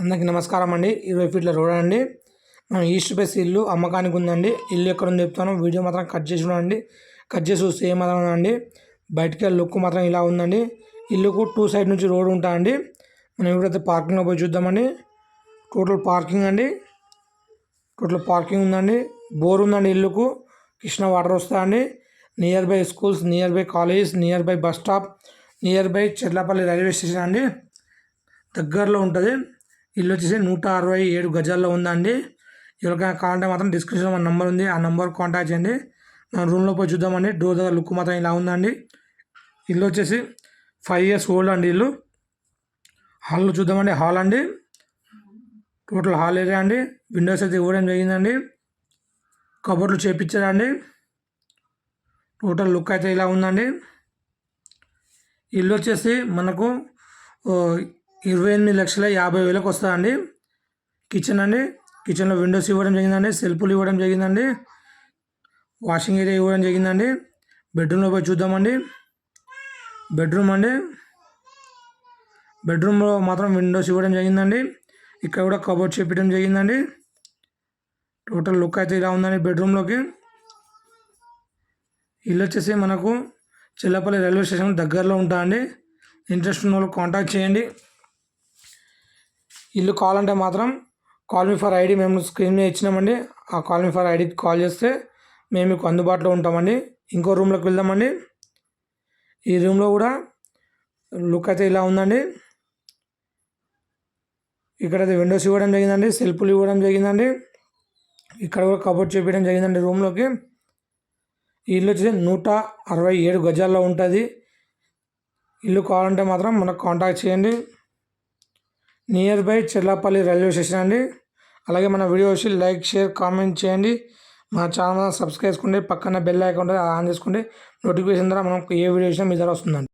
అందరికీ నమస్కారం అండి. ఇరవై ఫీట్ల రోడ్ అండి. మనం ఈస్ట్ ఫేస్ ఇల్లు అమ్మకానికి ఉందండి. ఇల్లు ఎక్కడ ఉంది చెప్తాను. వీడియో మాత్రం కట్ చేసి చూడండి. కట్ చేసి చూస్తే ఏమాత్రం అండి. బయటికి లుక్ మాత్రం ఇలా ఉందండి. ఇల్లుకు టూ సైడ్ నుంచి రోడ్ ఉంటా అండి. మనం ఎప్పుడైతే పార్కింగ్లో పోయి చూద్దామండి. టోటల్ పార్కింగ్ అండి. టోటల్ పార్కింగ్ ఉందండి. బోర్ ఉందండి ఇల్లుకు. కృష్ణ వాటర్ వస్తాయండి. Nearby schools nearby colleges nearby bus stop nearby Cherlapalli railway station అండి. దగ్గరలో ఉంటుంది. ఇల్లు వచ్చేసి నూట అరవై ఏడు గజాల్లో ఉందండి. ఎవరికైనా కావాలంటే మాత్రం డిస్క్రిప్షన్లో మన నెంబర్ ఉంది. ఆ నెంబర్ కాంటాక్ట్ చేయండి. మనం రూమ్లో పోయి చూద్దామండి. డోర్ దగ్గర లుక్ మాత్రం ఇలా ఉందండి. ఇల్లు వచ్చేసి ఫైవ్ ఇయర్స్ ఓల్డ్ అండి ఇల్లు. హాల్లో చూద్దామండి. హాల్ అండి. టోటల్ హాల్ ఏరియా అండి. విండోస్ అయితే ఇవ్వడం జరిగిందండి. కబోర్డ్లు చేపించారండి. టోటల్ లుక్ అయితే ఇలా ఉందండి. ఇల్లు వచ్చేసి మనకు ఇరవై ఎనిమిది లక్షల యాభై వేలకు వస్తుందండి. కిచెన్ అండి. కిచెన్లో విండోస్ ఇవ్వడం జరిగిందండి. సెల్ఫ్లు ఇవ్వడం జరిగిందండి. వాషింగ్ ఏరియా ఇవ్వడం జరిగిందండి. బెడ్రూమ్లో పోయి చూద్దామండి. బెడ్రూమ్ అండి. బెడ్రూమ్లో మాత్రం విండోస్ ఇవ్వడం జరిగిందండి. ఇక్కడ కూడా కబోర్డ్ చేపించడం జరిగిందండి. టోటల్ లుక్ అయితే ఇలా ఉందండి బెడ్రూమ్లోకి. ఇల్లు వచ్చేసి మనకు చిల్లపల్లి రైల్వే స్టేషన్ దగ్గరలో ఉంటా అండి. ఇంట్రెస్ట్ ఉన్న వాళ్ళు కాంటాక్ట్ చేయండి. ఇల్లు కావాలంటే మాత్రం కాల్ మీ ఫర్ ఐడి మేము స్క్రీన్ మీద ఇచ్చినామండి. ఆ కాల్ మీ ఫర్ ఐడికి కాల్ చేస్తే మేము మీకు అందుబాటులో ఉంటామండి. ఇంకో రూమ్లోకి వెళ్దామండి. ఈ రూమ్లో కూడా లుక్ అయితే ఇలా ఉందండి. ఇక్కడ అయితే విండోస్ ఇవ్వడం జరిగిందండి. సెల్ఫ్లు ఇవ్వడం జరిగిందండి. ఇక్కడ కూడా కబోర్డ్ చేపించడం జరిగిందండి రూమ్లోకి ఇల్లు వచ్చేసి నూట అరవై ఏడు గజాల్లో ఉంటుంది. ఇల్లు కావాలంటే మాత్రం మనకు కాంటాక్ట్ చేయండి. Near by Cherlapalli railway station అండి. అలాగే మన వీడియో వచ్చి లైక్ షేర్ కామెంట్ చేయండి. మా ఛానల్ సబ్స్క్రైబ్ చేసుకోండి పక్కన బెల్ ఐకాన్ ఉంటుంది అది ఆన్ చేసుకోండి నోటిఫికేషన్ ద్వారా మనం ఏ వీడియో వచ్చినా మీ ద్వారా వస్తుందండి.